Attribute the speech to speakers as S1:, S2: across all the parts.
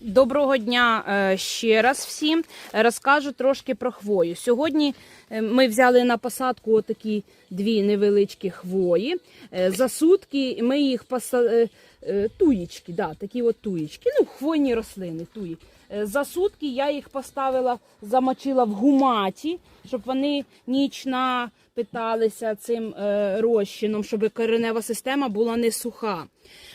S1: Доброго дня е, ще раз всім. Розкажу трошки про хвою. Сьогодні е, ми взяли на посадку отакі дві невеличкі хвої. Е, За сутки ми їх посадили. туєчки, да, такі от туєчки. ну, хвойні рослини, туї. Е, За сутки я їх поставила, замочила в гуматі, щоб вони ніч напиталися цим е, розчином, щоб коренева система була не суха.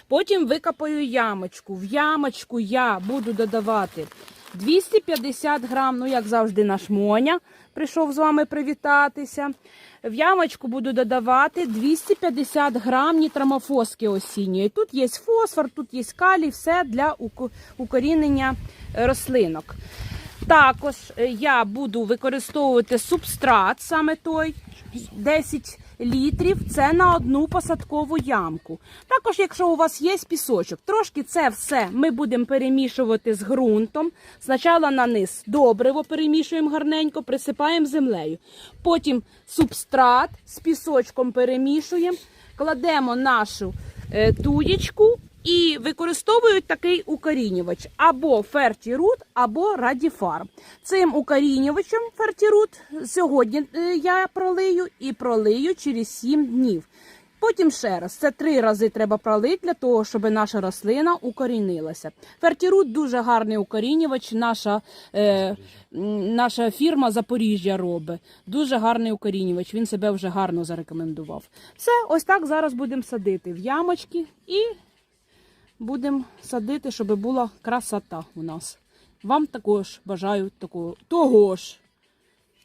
S1: Потім викопаю ямочку. В ямочку я буду додавати 250 грам, ну як завжди, наш Моня прийшов з вами привітатися. В ямочку буду додавати 250 грам нітрамофоски осінньої. Тут є фосфор, тут є калій, все для укорінення е, рослинок. Також е, я буду використовувати субстрат, саме той 10 літрів. Це на одну посадкову ямку. Також, якщо у вас є пісочок, трошки це все ми будемо перемішувати з ґрунтом. Спочатку на низ добриво перемішуємо гарненько, присипаємо землею. Потім субстрат з пісочком перемішуємо, кладемо нашу е, туєчку і використовують такий укорінювач або фертірут, або радіфарм. Цим укорінювачем фертірут сьогодні е, я пролию і пролию через 7 днів. Потім ще раз. Це три рази треба пролити для того, щоб наша рослина укорінилася. Фертірут дуже гарний укорінювач. Наша, е, наша фірма Запоріжжя робить. Дуже гарний укорінювач. Він себе вже гарно зарекомендував. Все, ось так зараз будемо садити в ямочки і будемо садити, щоб була красота у нас. Вам також бажаю такого того ж.